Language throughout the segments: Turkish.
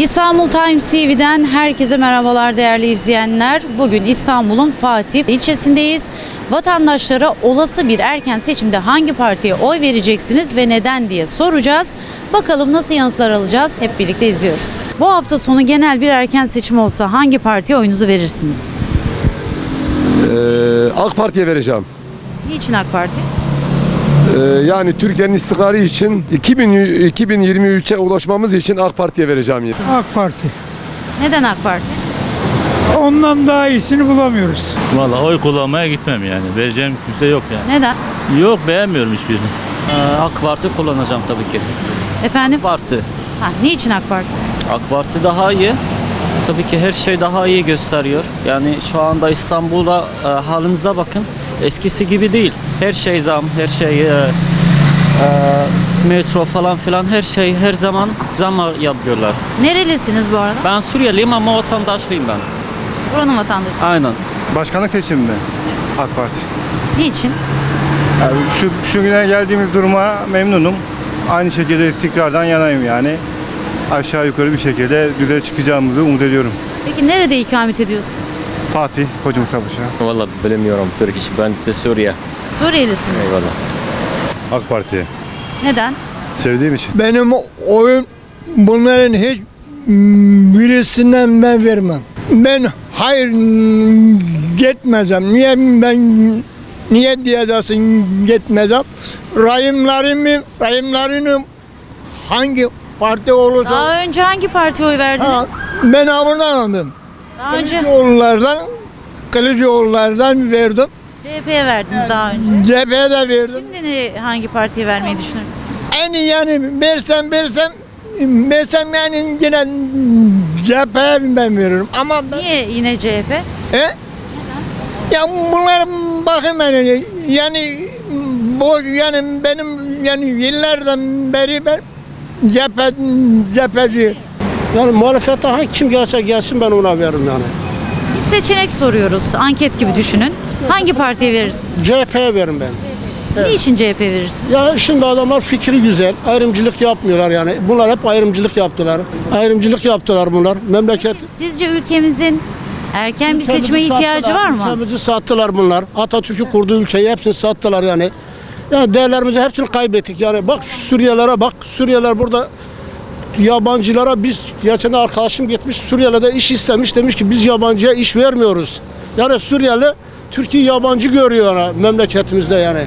İstanbul Times TV'den herkese merhabalar değerli izleyenler. Bugün İstanbul'un Fatih ilçesindeyiz. Vatandaşlara olası bir erken seçimde hangi partiye oy vereceksiniz ve neden diye soracağız. Bakalım nasıl yanıtlar alacağız hep birlikte izliyoruz. Bu hafta sonu genel bir erken seçim olsa hangi partiye oyunuzu verirsiniz? Ee, AK Parti'ye vereceğim. Niçin AK Parti? Ee, yani Türkiye'nin istikrarı için 2000 2023'e ulaşmamız için AK Parti'ye vereceğim. yani. AK Parti. Neden AK Parti? Ondan daha iyisini bulamıyoruz. Valla oy kullanmaya gitmem yani. Vereceğim kimse yok yani. Neden? Yok beğenmiyorum hiçbirini. Ee, AK Parti kullanacağım tabii ki. Efendim? Parti. Ha, niçin AK Parti? AK Parti daha iyi. Tabii ki her şey daha iyi gösteriyor. Yani şu anda İstanbul'a e, halinize bakın. Eskisi gibi değil. Her şey zam, her şey e, e, metro falan filan her şey her zaman zam yapıyorlar. Nerelisiniz bu arada? Ben Suriyeliyim ama vatandaşlıyım ben. Buranın vatandaşı. Aynen. Başkanlık seçiminde AK Parti. Niçin? Yani şu, şu güne geldiğimiz duruma memnunum. Aynı şekilde istikrardan yanayım yani. Aşağı yukarı bir şekilde düze çıkacağımızı umut ediyorum. Peki nerede ikamet ediyorsunuz? Fatih, Koca Mustafa Paşa. Valla bilemiyorum Türk iş. Ben de Suriye. Suriyelisiniz. Eyvallah. AK Parti'ye. Neden? Sevdiğim için. Benim oyun bunların hiç birisinden ben vermem. Ben hayır gitmezem. Niye ben niye diyeceksin gitmezem? Rahimlerimi, rahimlerini hangi parti olursa Daha önce hangi partiye oy verdiniz? ha, ben buradan aldım. Daha önce Kılıçoğullardan Kılıçoğullardan verdim. CHP'ye verdiniz daha önce. CHP'ye de verdim. Şimdi ne, hangi partiye vermeyi düşünürsünüz? En iyi yani versem versem versem yani yine CHP'ye ben veririm. Ama ben, Niye yine CHP? he? Ya bunlar bakın yani yani bu yani benim yani yıllardan beri ben cephe cepheci. Yani muhalefete hangi kim gelse gelsin ben ona veririm yani. Bir seçenek soruyoruz. Anket gibi düşünün. Hangi partiye verirsiniz? CHP'ye veririm ben. Niçin CHP verirsiniz? Ya şimdi adamlar fikri güzel. Ayrımcılık yapmıyorlar yani. Bunlar hep ayrımcılık yaptılar. Ayrımcılık yaptılar bunlar. Memleket Sizce ülkemizin erken bir seçime Ülkemizi ihtiyacı sattılar, var mı? Ülkemizi sattılar bunlar. Atatürk'ü kurduğu ülkeyi hepsini sattılar yani. Ya değerlerimizi hepsini kaybettik yani. Bak şu Suriyelilere bak. Suriyeliler burada yabancılara biz geçen arkadaşım gitmiş Suriye'de iş istemiş demiş ki biz yabancıya iş vermiyoruz. Yani Suriyeli Türkiye yabancı görüyor yani memleketimizde yani.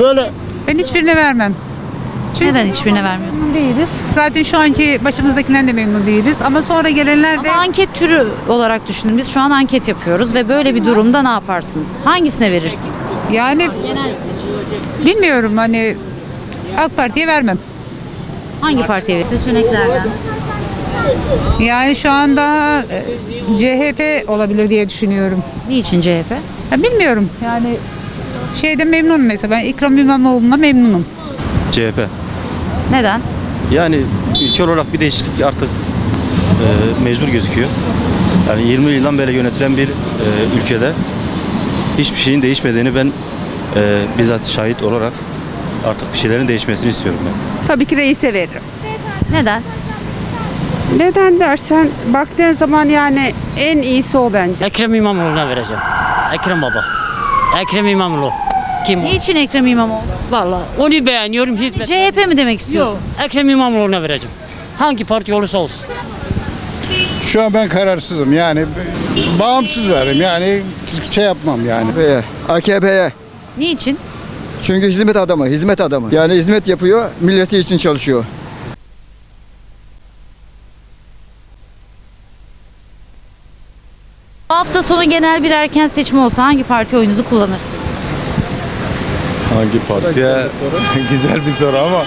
Böyle Ben hiçbirine vermem. Neden hiçbirine vermiyorsunuz? Memnun değiliz. Zaten şu anki başımızdakinden de memnun değiliz. Ama sonra gelenler de Ama anket türü olarak düşünün. Biz şu an anket yapıyoruz ve böyle bir durumda ne yaparsınız? Hangisine verirsiniz? yani bilmiyorum hani AK Parti'ye vermem. Hangi partiye verirsiniz? Seçeneklerden. Yani şu anda e, CHP olabilir diye düşünüyorum. Niçin CHP? Ya bilmiyorum yani şeyde memnunum mesela ben İkram İmamoğlu'na memnunum. CHP. Neden? Yani ülke olarak bir değişiklik artık e, mecbur gözüküyor. Yani 20 yıldan beri yönetilen bir e, ülkede hiçbir şeyin değişmediğini ben e, bizzat şahit olarak artık bir şeylerin değişmesini istiyorum ben. Tabii ki reise veririm. Neden? Neden dersen baktığın zaman yani en iyisi o bence. Ekrem İmamoğlu'na vereceğim. Ekrem Baba. Ekrem İmamoğlu. Kim Niçin Ekrem İmamoğlu? Vallahi onu beğeniyorum hizmet. CHP mi demek istiyorsun? Ekrem İmamoğlu'na vereceğim. Hangi parti olursa olsun. Şu an ben kararsızım yani bağımsız veririm yani şey yapmam yani. AKP'ye. Niçin? Çünkü hizmet adamı, hizmet adamı. Yani hizmet yapıyor, milleti için çalışıyor. Bu hafta sonu genel bir erken seçim olsa hangi parti oyunuzu kullanırsınız? Hangi partiye? Güzel bir soru ama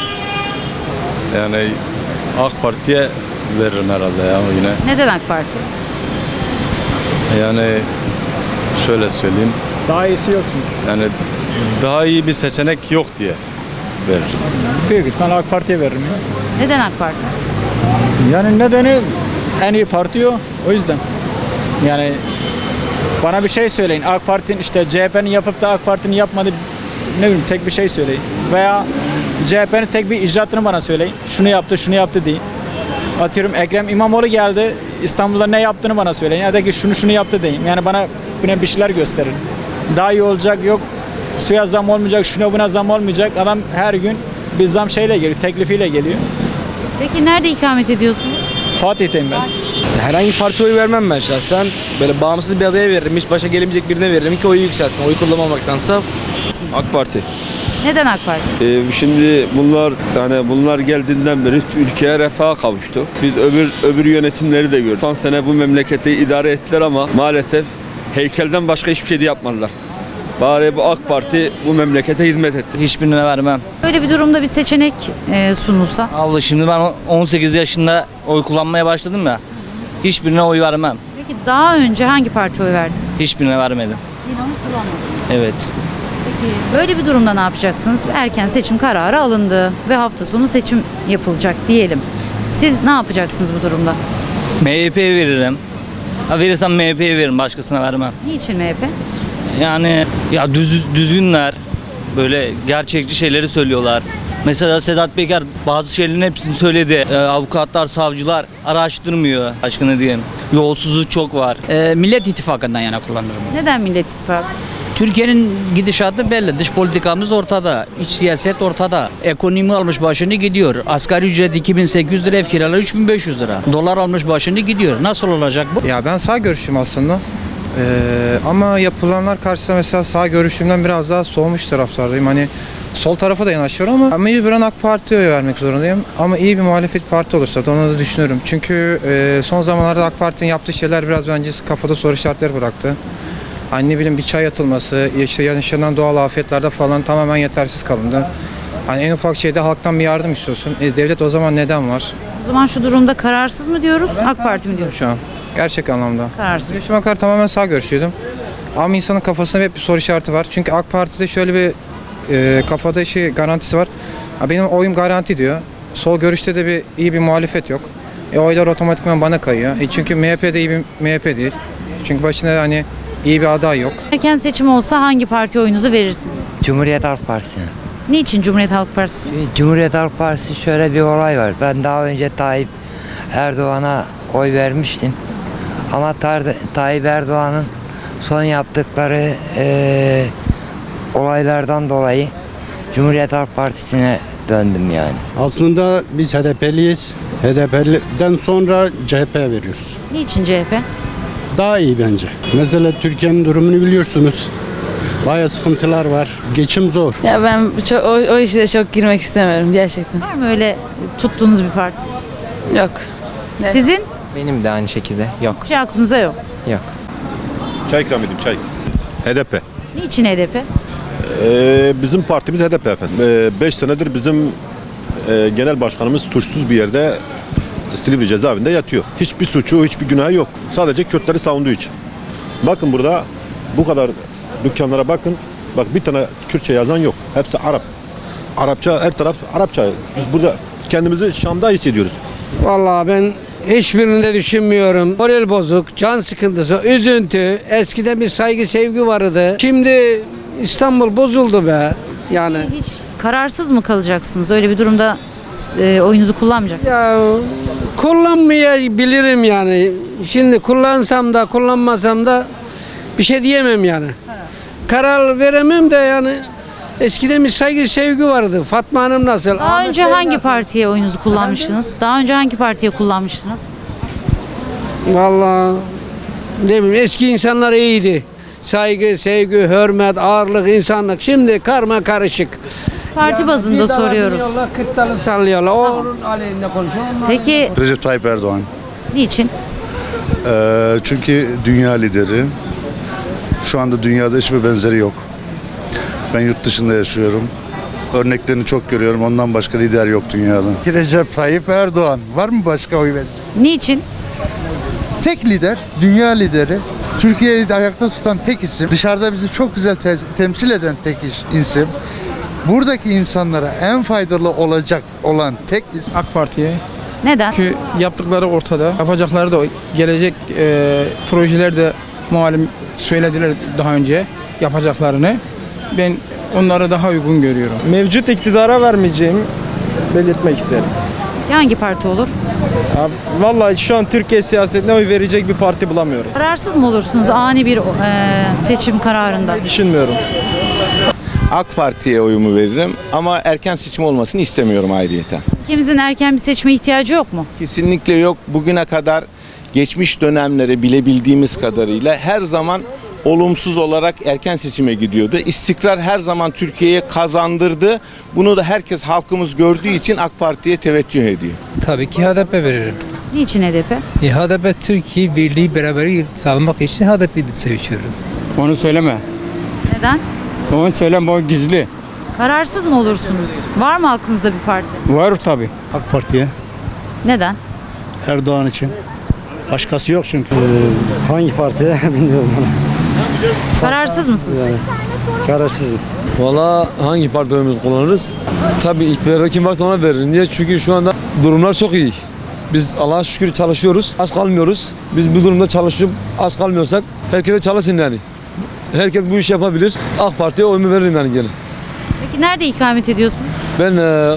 yani AK Parti'ye veririm herhalde ya yine. Neden AK Parti? Yani şöyle söyleyeyim. Daha iyisi yok çünkü. Yani daha iyi bir seçenek yok diye veririm. Büyük ihtimal AK Parti'ye veririm ya. Neden AK Parti? Yani nedeni en iyi parti o. O yüzden. Yani bana bir şey söyleyin. AK Parti'nin işte CHP'nin yapıp da AK Parti'nin yapmadığı ne bileyim tek bir şey söyleyin. Veya CHP'nin tek bir icraatını bana söyleyin. Şunu yaptı, şunu yaptı deyin. Atıyorum Ekrem İmamoğlu geldi. İstanbul'da ne yaptığını bana söyleyin. Ya da ki şunu şunu yaptı deyin. Yani bana buna bir şeyler gösterin. Daha iyi olacak yok. Suya zam olmayacak, şuna buna zam olmayacak. Adam her gün bir zam şeyle geliyor, teklifiyle geliyor. Peki nerede ikamet ediyorsunuz? Fatih'teyim ben. Herhangi bir partiye oy vermem ben şahsen. Böyle bağımsız bir adaya veririm. Hiç başa gelemeyecek birine veririm ki oyu yükselsin. Oy kullanmamaktansa AK Parti. Neden AK Parti? Ee, şimdi bunlar yani bunlar geldiğinden beri ülkeye refaha kavuştu. Biz öbür öbür yönetimleri de gördük. Son sene bu memleketi idare ettiler ama maalesef heykelden başka hiçbir şey de yapmadılar. Bari bu AK Parti bu memlekete hizmet etti. Hiçbirine vermem. Böyle bir durumda bir seçenek e, sunulsa. Abla şimdi ben 18 yaşında oy kullanmaya başladım ya. Hiçbirine oy vermem. Peki daha önce hangi partiye oy verdin? Hiçbirine vermedim. Yine onu kullanmadın. Evet. Peki böyle bir durumda ne yapacaksınız? Erken seçim kararı alındı ve hafta sonu seçim yapılacak diyelim. Siz ne yapacaksınız bu durumda? MHP'ye veririm. Ha verirsem MHP'ye veririm. Başkasına vermem. Niçin MHP? Yani ya düz, düzgünler. Böyle gerçekçi şeyleri söylüyorlar. Mesela Sedat Peker bazı şeylerin hepsini söyledi. Ee, avukatlar, savcılar araştırmıyor. Aşkına diyeyim. Yolsuzluk çok var. Ee, Millet İttifakı'ndan yana kullanırım. Neden Millet İttifakı? Türkiye'nin gidişatı belli. Dış politikamız ortada. iç siyaset ortada. Ekonomi almış başını gidiyor. Asgari ücret 2800 lira, ev kiraları 3500 lira. Dolar almış başını gidiyor. Nasıl olacak bu? Ya ben sağ görüşüm aslında. Ee, ama yapılanlar karşısında mesela sağ görüşümden biraz daha soğumuş taraftardayım. Hani sol tarafa da yanaşıyorum ama mecburen AK Parti'ye oy vermek zorundayım. Ama iyi bir muhalefet parti olursa da onu da düşünüyorum. Çünkü e, son zamanlarda AK Parti'nin yaptığı şeyler biraz bence kafada soru işaretleri bıraktı. Hani bileyim bir çay atılması, işte yaşanan doğal afetlerde falan tamamen yetersiz kalındı. Hani en ufak şeyde halktan bir yardım istiyorsun. E, devlet o zaman neden var? O zaman şu durumda kararsız mı diyoruz, AK Parti mi diyoruz? Şu an. Gerçek anlamda. Kararsız. Görüşüme kadar tamamen sağ görüşüyordum. Ama insanın kafasında hep bir soru işareti var. Çünkü AK Parti'de şöyle bir e, kafada şey garantisi var. Ha, benim oyum garanti diyor. Sol görüşte de bir iyi bir muhalefet yok. E oylar otomatikman bana kayıyor. E, çünkü MHP de iyi bir MHP değil. Çünkü başında hani iyi bir aday yok. Erken seçim olsa hangi partiye oyunuzu verirsiniz? Cumhuriyet Halk Partisi. Niçin Cumhuriyet Halk Partisi? Cumhuriyet Halk Partisi şöyle bir olay var. Ben daha önce Tayyip Erdoğan'a oy vermiştim. Ama Tar- Tayyip Erdoğan'ın son yaptıkları eee, olaylardan dolayı Cumhuriyet Halk Partisi'ne döndüm yani. Aslında biz HDP'liyiz. HDP'den sonra CHP veriyoruz. Niçin CHP? Daha iyi bence. Mesela Türkiye'nin durumunu biliyorsunuz. Bayağı sıkıntılar var. Geçim zor. Ya ben çok, o, o işe çok girmek istemiyorum gerçekten. Var mı öyle tuttuğunuz bir parti? Yok. Sizin? Benim de aynı şekilde. Yok. Bir şey aklınıza yok. Çay ikram edeyim çay. HDP. Niçin HDP? Ee, bizim partimiz HDP efendim. 5 senedir bizim e, genel başkanımız suçsuz bir yerde Silivri cezaevinde yatıyor. Hiçbir suçu, hiçbir günahı yok. Sadece Kürtleri savunduğu için. Bakın burada bu kadar dükkanlara bakın. Bak bir tane Kürtçe yazan yok. Hepsi Arap. Arapça her taraf Arapça. Biz burada kendimizi Şam'da hissediyoruz. Vallahi ben hiçbirini de düşünmüyorum. Moral bozuk, can sıkıntısı, üzüntü. Eskiden bir saygı sevgi vardı. Şimdi İstanbul bozuldu be. Yani Hiç kararsız mı kalacaksınız? Öyle bir durumda e, oyunuzu kullanmayacak. ya kullanmayabilirim yani. Şimdi kullansam da kullanmasam da bir şey diyemem yani. Karar veremem de yani eskiden bir saygı sevgi vardı. Fatma Hanım nasıl? Daha Ahmet önce Bey hangi nasıl? partiye oyunuzu kullanmıştınız? Daha önce hangi partiye kullanmıştınız? Vallahi ne bileyim eski insanlar iyiydi. Saygı, sevgi, hürmet, ağırlık, insanlık. Şimdi karma karışık. Parti Yani bazında bir dalı soruyoruz. biliyorlar, Kırk dalı sallıyorlar. Onun aleyhinde konuşuyor. Peki Recep Tayyip Erdoğan. niçin? Ee, çünkü dünya lideri. Şu anda dünyada hiçbir benzeri yok. Ben yurt dışında yaşıyorum. Örneklerini çok görüyorum. Ondan başka lider yok dünyada. Recep Tayyip Erdoğan. Var mı başka oy verin? Niçin? Tek lider, dünya lideri. Türkiye'yi de ayakta tutan tek isim. Dışarıda bizi çok güzel te- temsil eden tek iş- isim. Buradaki insanlara en faydalı olacak olan tek isim. AK Parti'ye. Neden? Çünkü yaptıkları ortada. Yapacakları da gelecek e, projeler de malum söylediler daha önce yapacaklarını. Ben onları daha uygun görüyorum. Mevcut iktidara vermeyeceğimi belirtmek isterim. Hangi parti olur? Vallahi şu an Türkiye siyasetine oy verecek bir parti bulamıyorum. Kararsız mı olursunuz ani bir e, seçim kararında? Düşünmüyorum. AK Parti'ye oyumu veririm ama erken seçim olmasını istemiyorum ayrıyeten. Ülkemizin erken bir seçime ihtiyacı yok mu? Kesinlikle yok. Bugüne kadar geçmiş dönemleri bilebildiğimiz kadarıyla her zaman olumsuz olarak erken seçime gidiyordu. İstikrar her zaman Türkiye'ye kazandırdı. Bunu da herkes halkımız gördüğü için AK Parti'ye teveccüh ediyor. Tabii ki HDP veririm. Niçin HDP? E, HDP Türkiye birliği beraber sağlamak için HDP'yi seviyorum. Onu söyleme. Neden? Onu söyleme o gizli. Kararsız mı olursunuz? Var mı aklınızda bir parti? Var tabii. AK Parti'ye Neden? Erdoğan için. Başkası yok çünkü. hangi partiye bilmiyorum. Kararsız mısınız? Kararsızım. Valla hangi parti oyumuzu kullanırız? Tabii iktidarda kim varsa ona veririz. Niye? Çünkü şu anda durumlar çok iyi. Biz Allah'a şükür çalışıyoruz. Az kalmıyoruz. Biz bu durumda çalışıp az kalmıyorsak herkese çalışsın yani. Herkes bu işi yapabilir. AK Parti'ye oyumu veririm yani gene. Peki nerede ikamet ediyorsunuz? Ben e,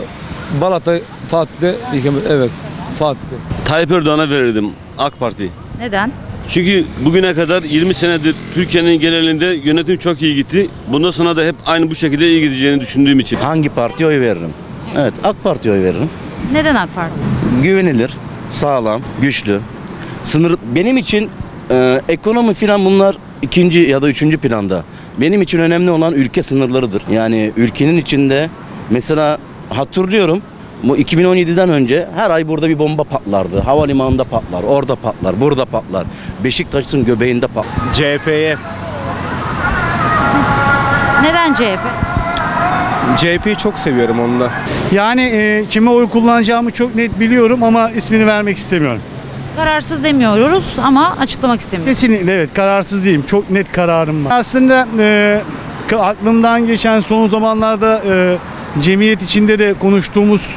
Balat'ta, Fatih'te, ikamet- evet Fatih'te. Tayyip Erdoğan'a verirdim AK Parti. Neden? Çünkü bugüne kadar 20 senedir Türkiye'nin genelinde yönetim çok iyi gitti. Bundan sonra da hep aynı bu şekilde iyi gideceğini düşündüğüm için. Hangi partiye oy veririm? Evet AK Parti'ye oy veririm. Neden AK Parti? Güvenilir, sağlam, güçlü. Sınır benim için e, ekonomi filan bunlar ikinci ya da üçüncü planda. Benim için önemli olan ülke sınırlarıdır. Yani ülkenin içinde mesela hatırlıyorum bu 2017'den önce her ay burada bir bomba patlardı. Havalimanında patlar, orada patlar, burada patlar. Beşiktaş'ın göbeğinde patlar. CHP'ye Neden CHP? CHP'yi çok seviyorum onunla. Yani e, kime oy kullanacağımı çok net biliyorum ama ismini vermek istemiyorum. Kararsız demiyoruz ama açıklamak istemiyoruz. Kesinlikle evet kararsız değilim. Çok net kararım var. Aslında e, aklımdan geçen son zamanlarda e, cemiyet içinde de konuştuğumuz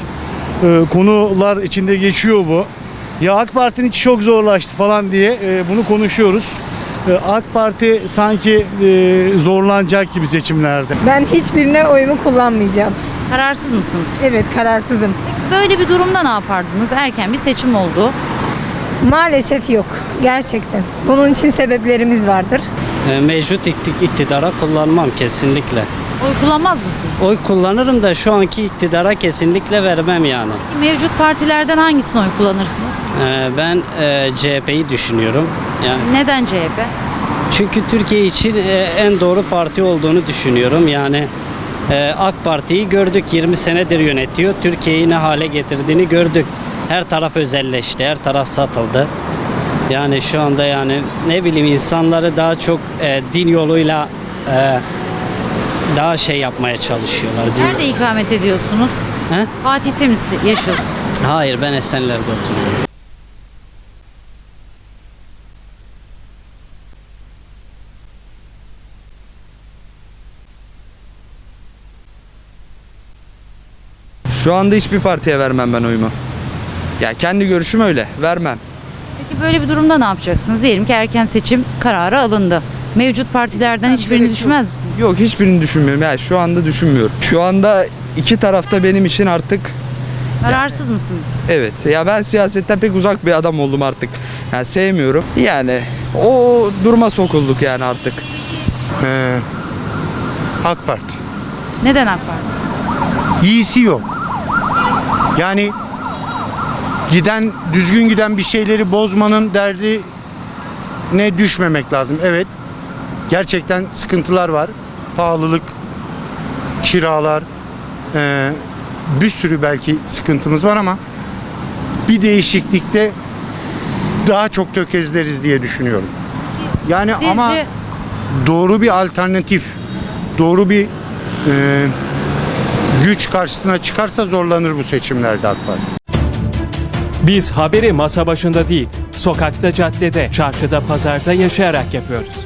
e, konular içinde geçiyor bu. Ya AK Parti'nin içi çok zorlaştı falan diye e, bunu konuşuyoruz. E, AK Parti sanki e, zorlanacak gibi seçimlerde. Ben hiçbirine oyumu kullanmayacağım. Kararsız mısınız? Evet kararsızım. Böyle bir durumda ne yapardınız? Erken bir seçim oldu. Maalesef yok. Gerçekten. Bunun için sebeplerimiz vardır. Mevcut iktidara kullanmam kesinlikle. Oy kullanmaz mısınız? Oy kullanırım da şu anki iktidara kesinlikle vermem yani. Mevcut partilerden hangisine oy kullanırsınız? Ben CHP'yi düşünüyorum. Yani Neden CHP? Çünkü Türkiye için e, en doğru parti olduğunu düşünüyorum. Yani e, AK Parti'yi gördük 20 senedir yönetiyor. Türkiye'yi ne hale getirdiğini gördük. Her taraf özelleşti, her taraf satıldı. Yani şu anda yani ne bileyim insanları daha çok e, din yoluyla e, daha şey yapmaya çalışıyorlar. Din- Nerede ikamet ediyorsunuz? He? Fatih'te mi yaşıyorsunuz? Hayır ben Esenler'de oturuyorum. Şu anda hiçbir partiye vermem ben oyumu. Ya kendi görüşüm öyle. Vermem. Peki böyle bir durumda ne yapacaksınız? Diyelim ki erken seçim kararı alındı. Mevcut partilerden hiçbirini düşmez misiniz? Yok hiçbirini düşünmüyorum. Yani şu anda düşünmüyorum. Şu anda iki tarafta benim için artık Kararsız mısınız? evet. Ya ben siyasetten pek uzak bir adam oldum artık. Yani sevmiyorum. Yani o duruma sokulduk yani artık. AK Parti. Neden AK Parti? İyisi yok. Yani giden düzgün giden bir şeyleri bozmanın derdi ne düşmemek lazım. Evet. Gerçekten sıkıntılar var. Pahalılık, kiralar, eee, bir sürü belki sıkıntımız var ama bir değişiklikte daha çok tökezleriz diye düşünüyorum. Yani Sizce ama doğru bir alternatif, doğru bir eee, güç karşısına çıkarsa zorlanır bu seçimlerde AK Parti. Biz haberi masa başında değil, sokakta, caddede, çarşıda, pazarda yaşayarak yapıyoruz.